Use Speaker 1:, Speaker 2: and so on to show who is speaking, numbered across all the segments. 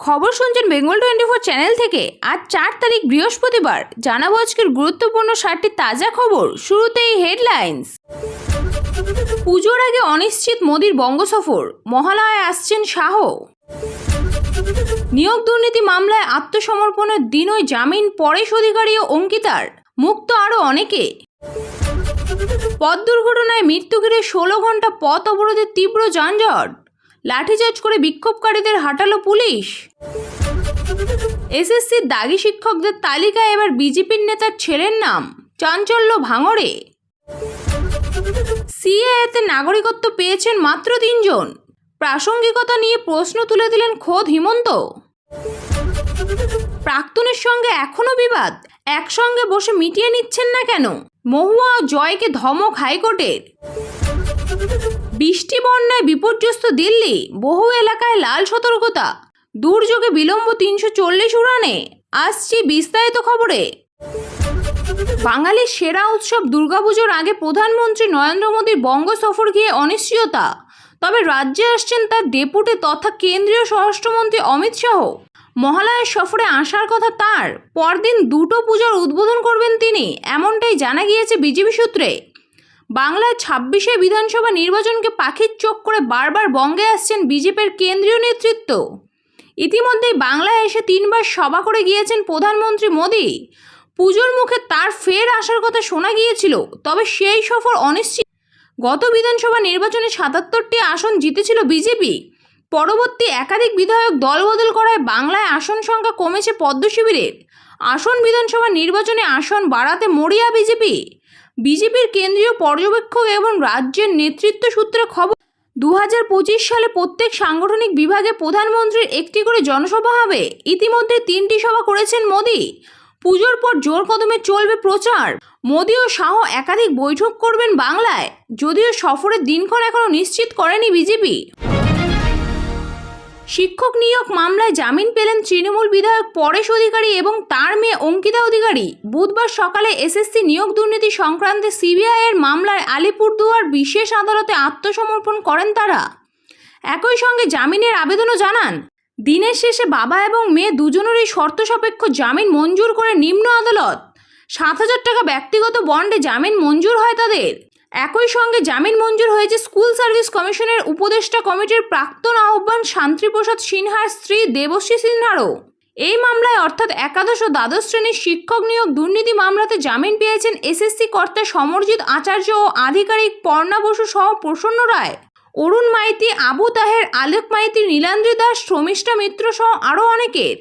Speaker 1: খবর শুনছেন Bengal twenty four channel থেকে। আজ চার তারিখ বৃহস্পতিবার। জানাব আজকের গুরুত্বপূর্ণ ষাটটি তাজা খবর। শুরুতেই হেডলাইন্স। পুজোর আগে অনিশ্চিত মোদির বঙ্গ সফর মহালয়ায় আসছেন শাহ। নিয়োগ দুর্নীতি মামলায় আত্মসমর্পণের দিনই জামিন পরেশ অধিকারী ও অঙ্কিতার। মুক্ত আরও অনেকে। পথ দুর্ঘটনায় মৃত্যু ঘিরে ষোলো ঘণ্টা পথ অবরোধের তীব্র যানজট। লাঠিচার্জ করে বিক্ষোভকারীদের হাঁটালো পুলিশ। এসএসসির দাগি শিক্ষকদের তালিকায় এবার বিজেপির নেতার ছেলের নাম, চাঞ্চল্য ভাঙড়ে। সিএতে নাগরিকত্ব পেয়েছেন মাত্র তিনজন। প্রাসঙ্গিকতা নিয়ে প্রশ্ন তুলে দিলেন খোদ হিমন্ত। প্রাক্তনের সঙ্গে এখনও বিবাদ, একসঙ্গে বসে মিটিয়ে নিচ্ছেন না কেন? মহুয়া ও জয়কে ধমক হাইকোর্টের। বৃষ্টি বন্যায় বিপর্যস্ত দিল্লি, বহু এলাকায় লাল সতর্কতা। দুর্যোগে বিলম্ব তিনশো চল্লিশ উড়ানে, আসছি বিস্তারিত খবরে। বাঙালির সেরা উৎসব দুর্গাপুজোর আগে প্রধানমন্ত্রী নরেন্দ্র মোদীর বঙ্গ সফর গিয়ে অনিশ্চয়তা। তবে রাজ্যে আসছেন তার ডেপুটি তথা কেন্দ্রীয় স্বরাষ্ট্রমন্ত্রী অমিত শাহ। মহালয়ার সফরে আসার কথা তার, পরদিন দুটো পুজোর উদ্বোধন করবেন তিনি, এমনটাই জানা গিয়েছে বিজেপি সূত্রে। বাংলায় ছাব্বিশে বিধানসভা নির্বাচনকে পাখির চোখ করে বারবার বঙ্গে আসছেন বিজেপির কেন্দ্রীয় নেতৃত্ব। ইতিমধ্যেই বাংলায় এসে তিনবার সভা করে গিয়েছেন প্রধানমন্ত্রী মোদী। পুজোর মুখে তার ফের আসার কথা শোনা গিয়েছিল, তবে সেই সফর অনিশ্চিত। গত বিধানসভা নির্বাচনে সাতাত্তরটি আসন জিতেছিল বিজেপি। পরবর্তী একাধিক বিধায়ক দলবদল করায় বাংলায় আসন সংখ্যা কমেছে পদ্ম শিবিরের আসন বিধানসভা নির্বাচনে আসন বাড়াতে মরিয়া বিজেপি। বিজেপির কেন্দ্রীয় পর্যবেক্ষক এবং রাজ্যের নেতৃত্ব সূত্রে খবর দু হাজার পঁচিশ সালে প্রত্যেক সাংগঠনিক বিভাগে প্রধানমন্ত্রীর একটি করে জনসভা হবে। ইতিমধ্যে তিনটি সভা করেছেন মোদী। পুজোর পর জোর কদমে চলবে প্রচার। মোদী ও শাহ একাধিক বৈঠক করবেন বাংলায়। যদিও সফরের দিনক্ষণ এখনও নিশ্চিত করেনি বিজেপি। শিক্ষক নিয়োগ মামলায় জামিন পেলেন তৃণমূল বিধায়ক পরেশ অধিকারী এবং তার মেয়ে অঙ্কিতা অধিকারী। বুধবার সকালে এসএসসি নিয়োগ দুর্নীতি সংক্রান্তে সিবিআইয়ের মামলায় আলিপুরদুয়ার বিশেষ আদালতে আত্মসমর্পণ করেন তারা। একই সঙ্গে জামিনের আবেদনও জানান। দিনের শেষে বাবা এবং মেয়ে দুজনেরই শর্ত সাপেক্ষ জামিন মঞ্জুর করে নিম্ন আদালত। সাত হাজার টাকা ব্যক্তিগত বন্ডে জামিন মঞ্জুর হয় তাদের। একই সঙ্গে জামিন মঞ্জুর হয়েছে স্কুল সার্ভিস কমিশনের উপদেষ্টা কমিটির প্রাক্তন আহ্বান শান্তিপ্রসাদ সিনহার স্ত্রী দেবশ্রী সিনহারও। এই মামলায় অর্থাৎ একাদশ ও দ্বাদশ শ্রেণির শিক্ষক নিয়োগ দুর্নীতি মামলাতে জামিন পেয়েছেন এসএসসি কর্তা সমরজিৎ আচার্য ও আধিকারিক পর্ণা বসু সহ প্রসন্ন রায়। অরুণ মাইতি, আবু তাহের আলোক মাইতি নীলান্দ্রি দাস, শ্রমিষ্ঠা মিত্র সহ আরও অনেকের।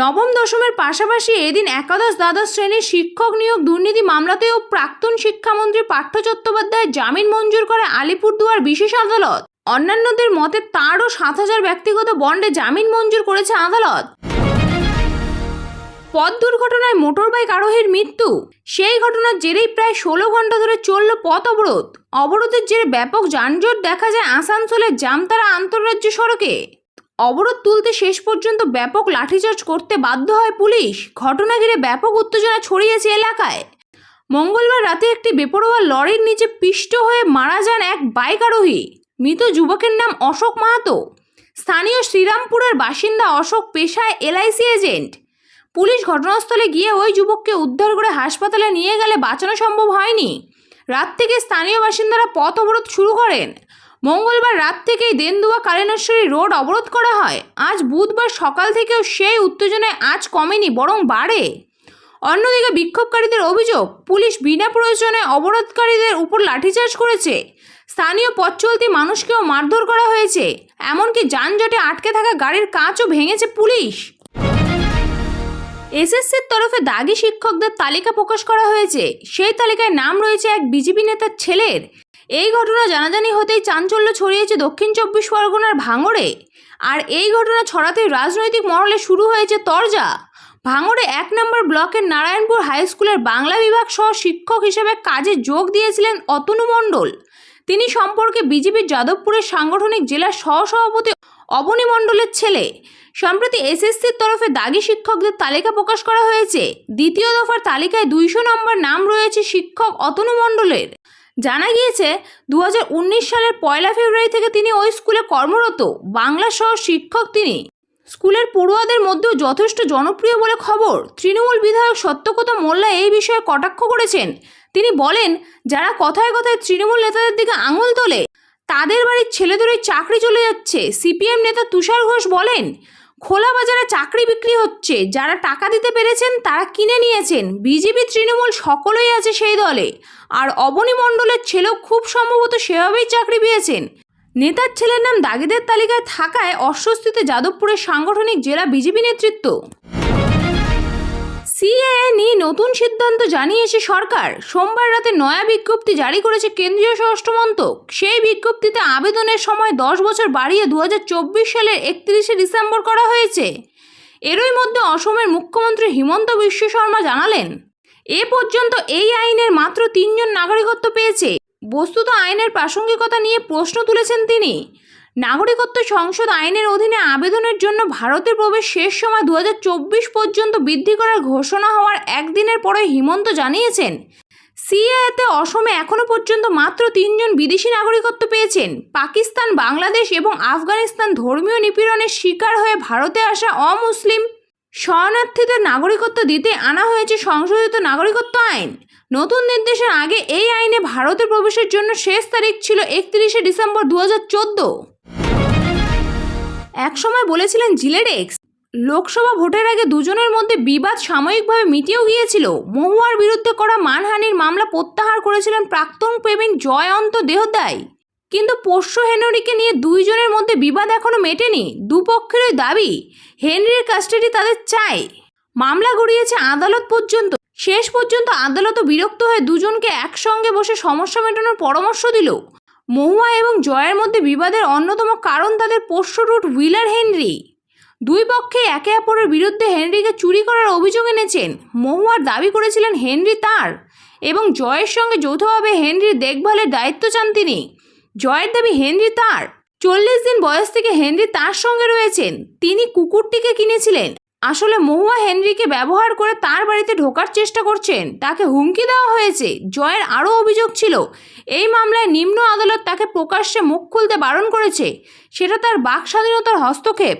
Speaker 1: নবম দশমের পাশাপাশি এদিন একাদশ দ্বাদশ শ্রেণির শিক্ষক নিয়োগ দুর্নীতি মামলাতেও প্রাক্তন শিক্ষামন্ত্রী পার্থ চট্টোপাধ্যায় জামিন মঞ্জুর করে আলিপুরদুয়ার বিশেষ আদালত। অন্যান্যদের মতে তাঁরও সাত হাজার ব্যক্তিগত বন্ডে জামিন মঞ্জুর করেছে আদালত। পথ দুর্ঘটনায় মোটরবাইক আরোহীর মৃত্যু। সেই ঘটনার জেরেই প্রায় ষোলো ঘণ্টা ধরে চলল পথ অবরোধ। অবরোধের জেরে ব্যাপক যানজট দেখা যায় আসানসোলের জামতারা আন্তঃরাজ্য সড়কে। অবরোধ তুলতে শেষ পর্যন্ত ব্যাপক লাঠিচার্জ করতে বাধ্য হয় পুলিশ। ঘটনা ঘিরে ব্যাপক উত্তেজনা ছড়িয়েছে এলাকায়। মঙ্গলবার রাতে একটি বেপরোয়া লরির নিচে পিষ্ট হয়ে মারা যান এক বাইক আরোহী। মৃত যুবকের নাম অশোক মাহাতো। স্থানীয় শ্রীরামপুরের বাসিন্দা অশোক পেশায় এলআইসি এজেন্ট। পুলিশ ঘটনাস্থলে গিয়ে ওই যুবককে উদ্ধার করে হাসপাতালে নিয়ে গেলে বাঁচানো সম্ভব হয়নি। রাত থেকে স্থানীয় বাসিন্দারা পথ অবরোধ শুরু করেন। মঙ্গলবার রাত থেকেই দেন্দুয়া কালেনেশ্বরী রোড অবরোধ করা হয়। আজ বুধবার সকাল থেকেও সেই উত্তেজনায় আজ কমেনি, বরং বাড়ে। অন্যদিকে বিক্ষোভকারীদের অভিযোগ, পুলিশ বিনা প্রয়োজনে অবরোধকারীদের উপর লাঠিচার্জ করেছে। স্থানীয় পথ চলতি মানুষকেও মারধর করা হয়েছে। এমনকি যানজটে আটকে থাকা গাড়ির কাঁচও ভেঙেছে পুলিশ। এসএসসির তরফে দাগি শিক্ষকদের তালিকা প্রকাশ করা হয়েছে। সেই তালিকায় নাম রয়েছে এক বিজেপি নেতার ছেলের। এই ঘটনা জানাজানি হতেই চাঞ্চল্য ছড়িয়েছে দক্ষিণ চব্বিশ পরগনার ভাঙড়ে। আর এই ঘটনা ছড়াতেই রাজনৈতিক মহলে শুরু হয়েছে তরজা। ভাঙড়ে এক নম্বর ব্লকের নারায়ণপুর হাই স্কুলের বাংলা বিভাগ সহ শিক্ষক হিসেবে কাজে যোগ দিয়েছিলেন অতনু মণ্ডল। তিনি সম্পর্কে বিজেপির যাদবপুরের সাংগঠনিক জেলার সহসভাপতি অবনী মণ্ডলের ছেলে। সম্প্রতি এসএসসির তরফে দাগি শিক্ষকদের তালিকা প্রকাশ করা হয়েছে। দ্বিতীয় দফার তালিকায় দুইশো নম্বর নাম রয়েছে শিক্ষক অতনু মণ্ডলের। জানা গিয়েছে দু হাজার উনিশ সালের পয়লা ফেব্রুয়ারি থেকে তিনি ওই স্কুলে কর্মরত। বাংলা সহ শিক্ষক তিনি। স্কুলের পড়ুয়াদের মধ্যেও যথেষ্ট জনপ্রিয় বলে খবর। তৃণমূল বিধায়ক সত্যকতা মোল্লা এই বিষয়ে কটাক্ষ করেছেন। তিনি বলেন, যারা কথায় কথায় তৃণমূল নেতাদের দিকে আঙুল তোলে, তাদের বাড়ির ছেলেদের ওই চাকরি চলে যাচ্ছে, সিপিএম নেতা তুষার ঘোষ বলেন। খোলা বাজারে চাকরি বিক্রি হচ্ছে। যারা টাকা দিতে পেরেছেন, তারা কিনে নিয়েছেন। বিজেপি, তৃণমূল সকলেই আছে সেই দলে। আর অবনী মণ্ডলের ছেলেও খুব সম্ভবত সেভাবেই চাকরি পেয়েছেন। নেতার ছেলের নাম দাগিদের তালিকায় থাকায় অস্বস্তিতে যাদবপুরের সাংগঠনিক জেলা বিজেপি নেতৃত্ব। সিএএ নিয়ে নতুন সিদ্ধান্ত জানিয়েছে সরকার। সোমবার রাতে নয়া বিজ্ঞপ্তি জারি করেছে কেন্দ্রীয় স্বরাষ্ট্র মন্ত্রক। সেই বিজ্ঞপ্তিতে আবেদনের সময় দশ বছর বাড়িয়ে দু হাজার চব্বিশ সালের একত্রিশে ডিসেম্বর করা হয়েছে। এরই মধ্যে অসমের মুখ্যমন্ত্রী হিমন্ত বিশ্ব শর্মা জানালেন, এ পর্যন্ত এই আইনের মাত্র তিনজন নাগরিকত্ব পেয়েছে। বস্তুত আইনের প্রাসঙ্গিকতা নিয়ে প্রশ্ন তুলেছেন তিনি। নাগরিকত্ব সংসদ আইনের অধীনে আবেদনের জন্য ভারতের প্রবেশ শেষ সময় দু হাজার চব্বিশ পর্যন্ত বৃদ্ধি করার ঘোষণা হওয়ার একদিনের পরে হিমন্ত জানিয়েছেন। সিএতে অসমে এখনও পর্যন্ত মাত্র তিনজন বিদেশি নাগরিকত্ব পেয়েছেন। পাকিস্তান, বাংলাদেশ এবং আফগানিস্তান ধর্মীয় নিপীড়নের শিকার হয়ে ভারতে আসা অমুসলিম শরণার্থীদের নাগরিকত্ব দিতে আনা হয়েছে সংশোধিত নাগরিকত্ব আইন। নতুন নির্দেশের আগে এই আইনে ভারতে প্রবেশের জন্য শেষ তারিখ ছিল একত্রিশে ডিসেম্বর দু হাজার চোদ্দ। একসময় বলেছিলেন জিলেডেক্স লোকসভা ভোটের আগে দুজনের মধ্যে বিবাদ সাময়িকভাবে মিটেও গিয়েছিল। মহুয়ার বিরুদ্ধে করা মানহানির মামলা প্রত্যাহার করেছিলেন প্রাক্তন প্রেমিক জয়ন্ত দেহদাই। কিন্তু পোষ্য হেনরিকে নিয়ে দুইজনের মধ্যে বিবাদ এখনও মেটেনি, দুপক্ষেরই দাবি, হেনরির কাস্টাডি তাদের চায়। মামলা গড়িয়েছে আদালত পর্যন্ত। শেষ পর্যন্ত আদালতও বিরক্ত হয়ে দুজনকে একসঙ্গে বসে সমস্যা মেটানোর পরামর্শ দিল। মহুয়া এবং জয়ের মধ্যে বিবাদের অন্যতম কারণ তাদের পোষ্য রুট হুইলার হেনরি। দুই পক্ষে একে অপরের বিরুদ্ধে হেনরিকে চুরি করার অভিযোগ এনেছেন। মহুয়ার দাবি করেছিলেন হেনরি তার এবং জয়ের সঙ্গে যৌথভাবে হেনরির দেখভালের দায়িত্ব চান তিনি। জয়ের দাবি হেনরি তার। চল্লিশ দিন বয়স থেকে হেনরি তার সঙ্গে রয়েছেন। তিনি কুকুরটিকে কিনেছিলেন। আসলে মহুয়া হেনরিকে ব্যবহার করে তার বাড়িতে ঢোকার চেষ্টা করছেন। তাকে হুমকি দেওয়া হয়েছে। জয়ের আরও অভিযোগ ছিল, এই মামলায় নিম্ন আদালত তাকে প্রকাশ্যে মুখ খুলতে বারণ করেছে। সেটা তার বাক স্বাধীনতার হস্তক্ষেপ।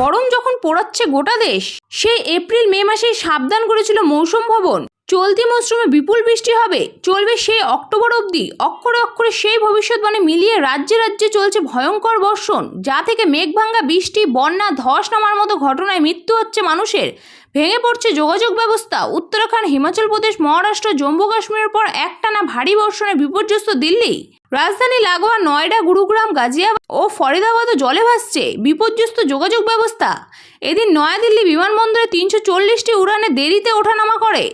Speaker 1: গরম যখন পোড়াচ্ছে গোটা দেশ, সে এপ্রিল, মে মাসেই সাবধান করেছিল মৌসুম ভবন। চলতি মৌসুমে বিপুল বৃষ্টি হবে। চলবে সেই অক্টোবর অবধি। অক্ষরে অক্ষরে সেই ভবিষ্যৎবাণী মিলিয়ে রাজ্যে রাজ্যে চলছে ভয়ঙ্কর বর্ষণ, যা থেকে মেঘভাঙ্গা বৃষ্টি, বন্যা, ধস নামার মতো ঘটনায় মৃত্যু হচ্ছে মানুষের। ভেঙে পড়ছে যোগাযোগ ব্যবস্থা। উত্তরাখণ্ড, হিমাচল প্রদেশ, মহারাষ্ট্র, জম্মু কাশ্মীরের পর একটানা ভারী বর্ষণে বিপর্যস্ত দিল্লি। রাজধানী লাগোয়া, নয়ডা, গুরুগ্রাম, গাজিয়াবাদ ও ফরিদাবাদও জলে ভাসছে। বিপর্যস্ত যোগাযোগ ব্যবস্থা। এদিন নয়াদিল্লি বিমানবন্দরে তিনশো চল্লিশটি উড়ানে দেরিতে ওঠানামা করে।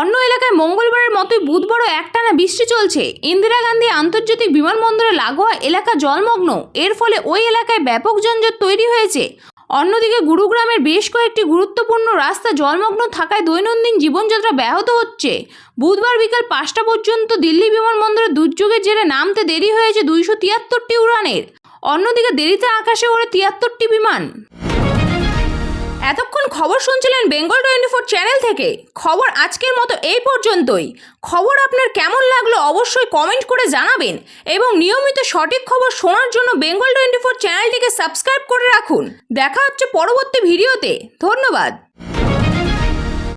Speaker 1: অন্য এলাকায় মঙ্গলবারের মতোই বুধবারও একটানা বৃষ্টি চলছে। ইন্দিরা গান্ধী আন্তর্জাতিক বিমানবন্দরে লাগোয়া এলাকা জলমগ্ন। এর ফলে ওই এলাকায় ব্যাপক যানজট তৈরি হয়েছে। অন্যদিকে গুরুগ্রামের বেশ কয়েকটি গুরুত্বপূর্ণ রাস্তা জলমগ্ন থাকায় দৈনন্দিন জীবনযাত্রা ব্যাহত হচ্ছে। বুধবার বিকাল পাঁচটা পর্যন্ত দিল্লি বিমানবন্দরে দুর্যোগের জেরে নামতে দেরি হয়েছে দুইশো তিয়াত্তরটি উড়ানের। অন্যদিকে দেরিতে আকাশে ওড়ে তিয়াত্তরটি বিমান। এতক্ষণ খবর শুনছিলেন বেঙ্গল টোয়েন্টি ফোর চ্যানেল থেকে। খবর আজকের মতো এই পর্যন্তই। খবর আপনার কেমন লাগল অবশ্যই কমেন্ট করে জানাবেন এবং নিয়মিত সঠিক খবর শোনার জন্য বেঙ্গল টোয়েন্টি ফোর চ্যানেলটিকে সাবস্ক্রাইব করে রাখুন। দেখা হচ্ছে পরবর্তী ভিডিওতে। ধন্যবাদ।